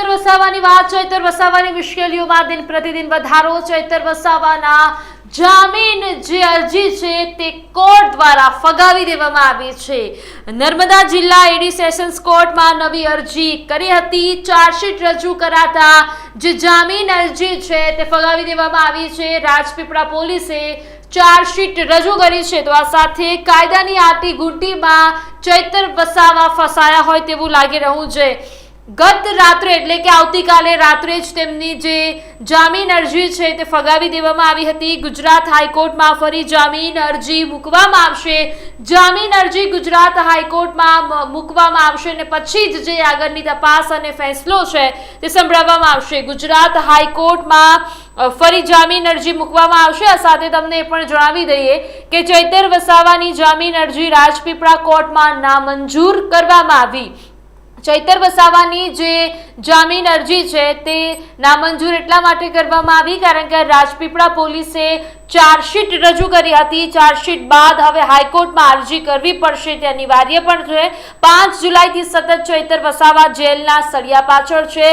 ચૈતર વસાવાની વાત, ચૈતર વસાવાની મુશ્કેલીઓમાં દિન પ્રતિદિન વધારો. ચૈતર વસાવાના જામીન જે અરજી છે તે કોર્ટ દ્વારા ફગાવી દેવામાં આવી છે. નર્મદા જિલ્લા એડી સેશન્સ કોર્ટમાં નવી અરજી કરી હતી. ચાર્જશીટ રજૂ કરાતા જે જામીન અરજી છે તે ફગાવી દેવામાં આવી છે. રાજપીપળા પોલીસે ચાર્જશીટ રજૂ કરી છે. તો આ સાથે કાયદાની આટી ગુંટીમાં ચૈતર વસાવા ફસાયા હોય તેવું લાગી રહ્યું છે. ગત રાત્રે, એટલે કે આવતીકાલે રાત્રે જ તેમની જે જામીન અરજી છે તે ફગાવી દેવામાં આવી હતી. ગુજરાત હાઈકોર્ટમાં ફરી જામીન અરજી મૂકવામાં આવશે. જામીન અરજી ગુજરાત હાઈકોર્ટમાં મૂકવામાં આવશે અને પછી જ જે આગળની તપાસ અને ફેસલો છે તે સંભળાવવામાં આવશે. ગુજરાત હાઈકોર્ટમાં ફરી જામીન અરજી મૂકવામાં આવશે. આ સાથે તમને એ પણ જણાવી દઈએ કે ચૈતર વસાવાની જામીન અરજી રાજપીપળા કોર્ટમાં નામંજૂર કરવામાં આવી. ચૈતર વસાવાની જે જામીન અરજી છે તે નામંજૂર એટલા માટે કરવામાં આવી કારણ કે રાજપીપળા પોલીસે ચાર્જશીટ રજૂ કરી હતી. ચાર્જશીટ બાદ હવે હાઈકોર્ટમાં અરજી કરવી પડશે તે અનિવાર્ય પણ છે. પાંચ જુલાઈથી સતત ચૈતર વસાવા જેલના સળિયા પાછળ છે.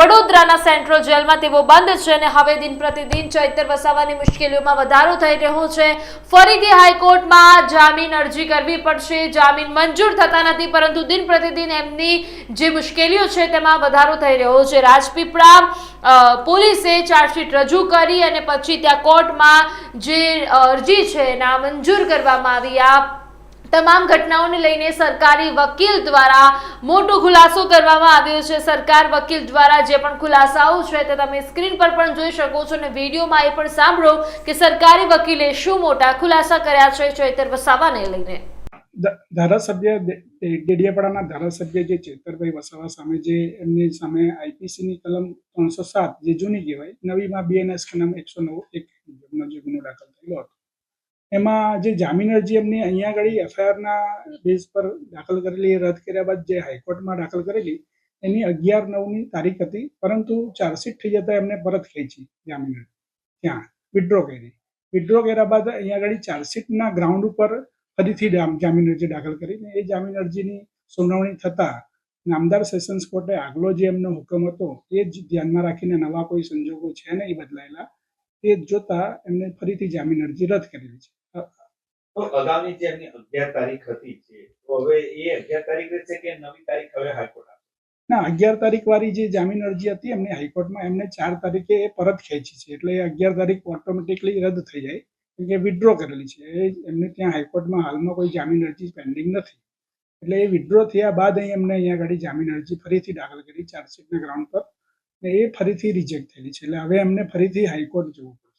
વડોદરાના સેન્ટ્રલ જેલમાં તેઓ બંધ છે અને હવે દિન પ્રતિદિન ચૈતર વસાવાની મુશ્કેલીઓમાં વધારો થઈ રહ્યો છે. ફરીથી હાઈકોર્ટમાં જામીન અરજી કરવી પડશે. જામીન મંજૂર થતા નથી, પરંતુ દિન પ્રતિદિન એમની જે મુશ્કેલીઓ છે તેમાં વધારો થઈ રહ્યો છે. રાજપીપળા પોલીસે ચાર્જશીટ રજૂ કરી અને પછી ત્યાં કોર્ટમાં જે અરજી છે નામંજૂર કરવામાં આવી. આ તમામ ઘટનાઓને લઈને સરકારી વકીલ દ્વારા મોટો ખુલાસો કરવામાં આવ્યો છે. સરકાર વકીલ દ્વારા જે પણ ખુલાસાઓ છે તે તમે સ્ક્રીન પર પણ જોઈ શકો છો અને વિડીયોમાં એ પણ સાંભળો કે સરકારી વકીલે શું મોટા ખુલાસા કર્યા છે. ચૈતર વસાવાને લઈને. ધારાસભ્ય ડેડિયાપાડાના ધારાસભ્ય જે ચેતરભાઈ વસાવા સામે જે એમની સામે આઈપીસીની કલમ ત્રણસો સાત જે જૂની કહેવાય, નવીમાં બીએનએસ કલમ એકસો નવ, એક મુજબનો જે ગુનો દાખલ થયેલો હતો. એમાં જે જામીન અરજી એમની અહીંયા આગળ એફઆઈઆરના બેઝ પર દાખલ કરેલી રદ કર્યા બાદ જે હાઈકોર્ટમાં દાખલ કરેલી, એની અગિયાર નવની તારીખ હતી, પરંતુ ચાર્જશીટ થઈ જતા એમને પરત ખેંચી જામીન ત્યાં વિડ્રો કરી. વિડ્રો કર્યા બાદ અહીંયા આગળ ચાર્જશીટના ગ્રાઉન્ડ ઉપર ફરીથી જામ- જામીન અરજી દાખલ કરીને એ જામીન અરજીની સુનાવણી થતા નામદાર સેશન્સ કોર્ટે આગલો જે એમનો હુકમ હતો એ જ ધ્યાનમાં રાખીને નવા કોઈ સંજોગો છે ને એ બદલાયેલા એ જોતા એમને ફરીથી જામીન અરજી રદ કરેલી છે. તો અગાઉની જે એમની અગિયાર તારીખ હતી છે તો હવે એ અગિયાર તારીખ છે કે નવી તારીખ હવે હાઈકોર્ટ ના અગિયાર તારીખ વાળી જે જામીન અરજી હતી એમની હાઈકોર્ટમાં એમને ચાર તારીખે એ પરત ખેંચી છે એટલે અગિયાર તારીખ ઓટોમેટિકલી રદ થઈ જાય. કે વિડ્રો કરેલી છે. એમને ત્યાં હાઈકોર્ટમાં હાલમાં કોઈ જામીન અરજી પેન્ડિંગ નથી. એટલે એ વિડ્રો થયા બાદ અહીં એમને અહીંયા આગળ જામીન અરજી ફરીથી દાખલ કરી ચાર્જશીટના ગ્રાઉન્ડ પર. એ ફરીથી રિજેક્ટ થયેલી છે. એટલે હવે એમને ફરીથી હાઈકોર્ટ જવું પડશે